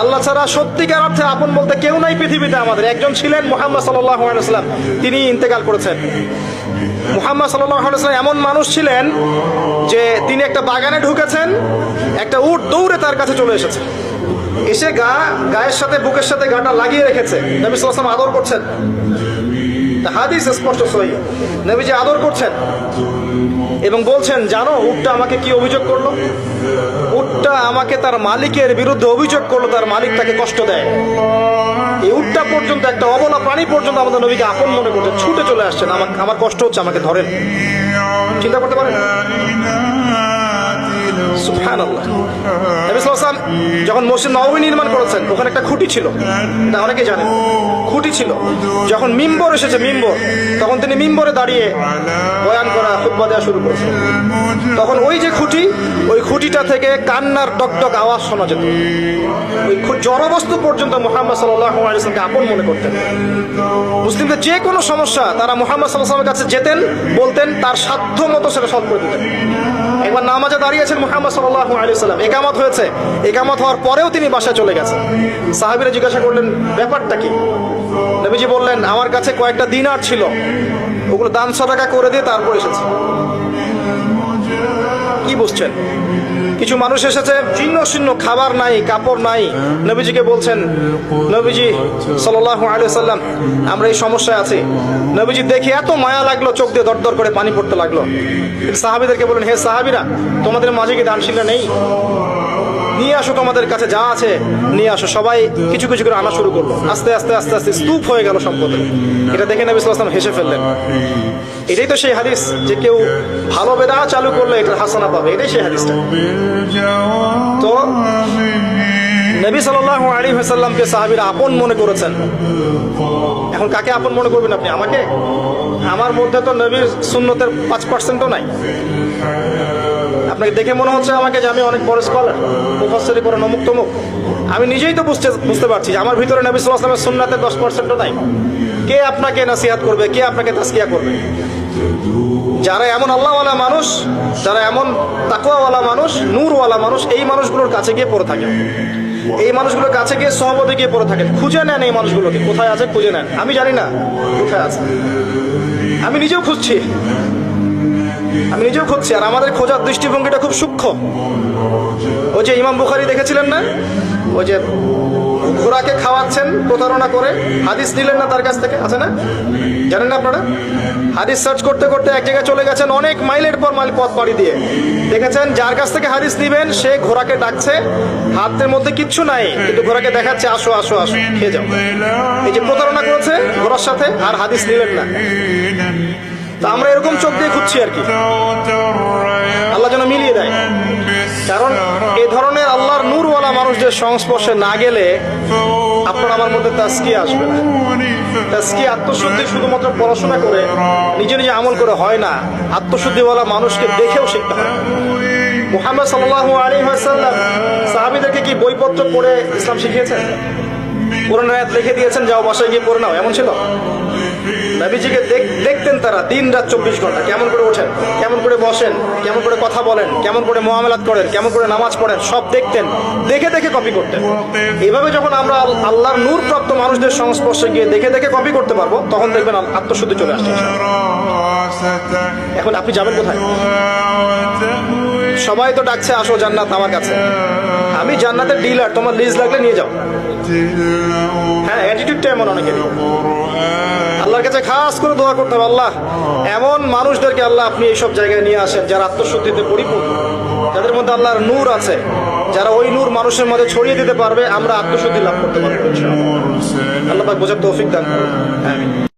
আল্লাহ ছাড়া সত্যিকার অর্থে আপন বলতে কেউ নাই পৃথিবীতে আমাদের। একজন ছিলেন মোহাম্মদ সাল্লাম তিনি ইন্তেকাল করেছেন। মুহাম্মদ সাল্লাম এমন মানুষ ছিলেন যে তিনি একটা বাগানে ঢুকেছেন, একটা উট দৌড়ে তার কাছে চলে এসেছে। এসে গা, গায়ের সাথে, বুকের সাথে গাটা লাগিয়ে রেখেছে। নবী সাল্লাম আদর করছেন। হাদিস স্পষ্ট সহি। নবীজি আদর করছেন এবং বলছেন, জানো, উটটা আমাকে কি অভিযোগ করল? উটটা আমাকে তার মালিকের বিরুদ্ধে অভিযোগ করল, তার মালিক তাকে কষ্ট দেয়। এই উটটা পর্যন্ত, একটা অবলা প্রাণী পর্যন্ত আমাদের নবীকে আপন মনে করছে, ছুটে চলে আসছেন আমাকে আমার কষ্ট হচ্ছে, আমাকে ধরেন। চিন্তা করতে পারেন? নবী যখন মসজিদ নববী নির্মাণ করেছেন, ওখানে একটা খুঁটি ছিল। এটা অনেকেই জানেন। খুঁটি ছিল। যখন মিম্বর এসেছে, মিম্বর, তখন তিনি মিম্বরে দাঁড়িয়ে বয়ান করা, খুতবা দেওয়া শুরু করেছেন। তখন ওই যে খুঁটি, ওই খুঁটিটা থেকে কান্নার টকটক আওয়াজ শোনা যেত। ওই জড়বস্তু পর্যন্ত মোহাম্মদ সাল্লাহ আলিয়াকে আপন মনে করতেন। মুসলিমদের যে কোনো সমস্যা, তারা মোহাম্মদ সাল্লাহামের কাছে যেতেন, বলতেন, তার সাধ্য মতো সেটা সলভ করে দিতেন। একবার নামাজে দাঁড়িয়েছেন মোহাম্মদ সাল্লাহ আলী সাল্লাম। একামত হয়েছে। একামত হওয়ার পরেও তিনি বাসায় চলে গেছেন। সাহাবিরা জিজ্ঞাসা করলেন, ব্যাপারটা কি? নবীজি বললেন, আমার কাছে কয়েকটা দিনার ছিল। ওগুলো দান সদাকা করে দিয়ে তারপর এসেছে। কি বুঝছেন? কিছু মানুষ এসেছে, ছিন্ন ছিন্ন, খাবার নাই, কাপড় নাই। নবীজিকে বলছেন, নবীজি সাল্লাহ আলিয়াল্লাম আমরা এই সমস্যায় আছি। নবীজি দেখে এত মায়া লাগল, চোখ দিয়ে দরদর করে পানি পড়তে লাগল। সাহাবিদেরকে বলেন হে সাহাবিরা, তোমাদের মাঝে কি দানশীলরা নেই? নিয়ে আসো তোমাদের কাছে যা আছে, নিয়ে আসো। সবাই কিছু কিছু করে আনা শুরু করল। আস্তে আস্তে আস্তে আস্তে স্তূপ হয়ে গেল সম্পদে। এটা দেখে নবী সাল্লাম হেসে ফেললেন। এটাই তো সেই হাদিস যে কেউ ভালো বেদা চালু করলে এটা হাসানা পাবে। এটাই সেই হাদিসটা। তো নবী সাল্লাহ আলী হাসাল্লামকে সাহাবিরা আপন মনে করেছেন। এখন কাকে আপন মনে করবেন আপনি? আমাকে? আমার মধ্যে তো নবীর শূন্যতের পাঁচ পার্সেন্টও নাই। আপনাকে দেখে মনে হচ্ছে আমাকে যে আমি অনেক বড় স্কলার মুফাসসিরি করে নমুক তমুক আমি নিজেই তো বুঝতে বুঝতে পারছি যে আমার ভিতরে নবী সাল্লাল্লাহু আলাইহি ওয়াসাল্লামের সুন্নাতের দশ পার্সেন্টও নাই। কে আপনাকে নাসিহাত করবে, কে আপনাকে তাসকিয়া করবে? যারা এমন আল্লাহওয়ালা মানুষ, যারা এমন তাকুয়াওয়ালা মানুষ, নূরওয়ালা মানুষ, এই মানুষগুলোর কাছে গিয়ে পড়ে থাকে এই মানুষগুলোর কাছে গিয়ে সহবতে গিয়ে পড়ে থাকেন। খুঁজে নেন এই মানুষগুলোকে। কোথায় আছে খুঁজে নেন। আমি জানি না, কোথায় আছে। আমি নিজেও খুঁজছি। আমি নিজেও খুঁজছি, আর আমাদের খোঁজার দৃষ্টিভঙ্গিটা খুব সূক্ষ্ম। ওই যে ইমাম বুখারি দেখেছিলেন না? ওই যে ঘোড়াকে খাওয়াচ্ছেন, প্রতারণা করে। হাদিস নিলেন না তার কাছ থেকে? আছে না? জানেন না আপনারা? হাদিস সার্চ করতে করতে এক জায়গায় চলে গেছেন অনেক মাইলের পর মাইল পথ পাড়ি দিয়ে। দেখেছেন, যার কাছ থেকে হাদিস নিবেন, সে ঘোড়াকে ডাকছে। হাতের মধ্যে কিচ্ছু নাই, কিন্তু ঘোড়াকে দেখাচ্ছে, আসো আসো আসো, খেয়ে যাও। এই যে প্রতারণা করেছে ঘোড়ার সাথে, আর হাদিস নিলেন না। তা আমরা এরকম চোখ দিয়ে খুঁজছি আর কি। আল্লাহ যেন মিলিয়ে দেয়। কারণ এই ধরনের আল্লাহর নূরওয়ালা মানুষদের সংস্পর্শে না গেলে আপনার আমার মধ্যে তাস্কি আসবে না। তাস্কি আত্মশুদ্ধি শুধুমাত্র পড়াশোনা করে, নিজে নিজে আমল করে হয় না। আত্মশুদ্ধিওয়ালা মানুষকে দেখেও শিখতে হয়। মুহাম্মদ সাল্লাহ আলী হাসাল্লাম সাহাবিদেরকে কি বইপত্র পড়ে ইসলাম শিখিয়েছেন? কোরআন আয়াত লিখে দিয়েছেন, যাও বাসায় গিয়ে পড়ে নাও। এমন ছিল? নবীজিকে দেখ- দেখতেন তারা দিন রাত চব্বিশ ঘণ্টা। কেমন করে ওঠেন? কেমন করে বসেন? কেমন করে কথা বলেন? কেমন করে মোহামেলাত করেন? কেমন করে নামাজ পড়েন? সব দেখতেন। দেখে দেখে কপি করতেন। এভাবে যখন আমরা আল- আল্লাহর নূর প্রাপ্ত মানুষদের সংস্পর্শে গিয়ে দেখে দেখে কপি করতে পারব, তখন দেখবেন আত্মশুদ্ধি চলে আসছে এখন আপনি যাবেন কোথায়? সবাই তো ডাকছে, আসো জান্নাত আমার কাছে। আমি জান্নাতের ডিলার তোমার লিজ লাগলে নিয়ে যাও। হ্যাঁ অ্যাটিটিউডটা এমন অনেকেরই। আল্লাহর কাছে খাস করে দোয়া করতে হবে আল্লাহ। এমন মানুষদেরকে আল্লাহ আপনি এইসব জায়গায় নিয়ে আসেন যারা আত্মশুদ্ধিতে পরিপূর্ণ। যাদের মধ্যে আল্লাহর নূর আছে যারা ওই নূর মানুষের মধ্যে ছড়িয়ে দিতে পারবে আমরা আত্মশুদ্ধি লাভ করতে পারব আল্লাহ বোঝার তৌফিক দান করুন।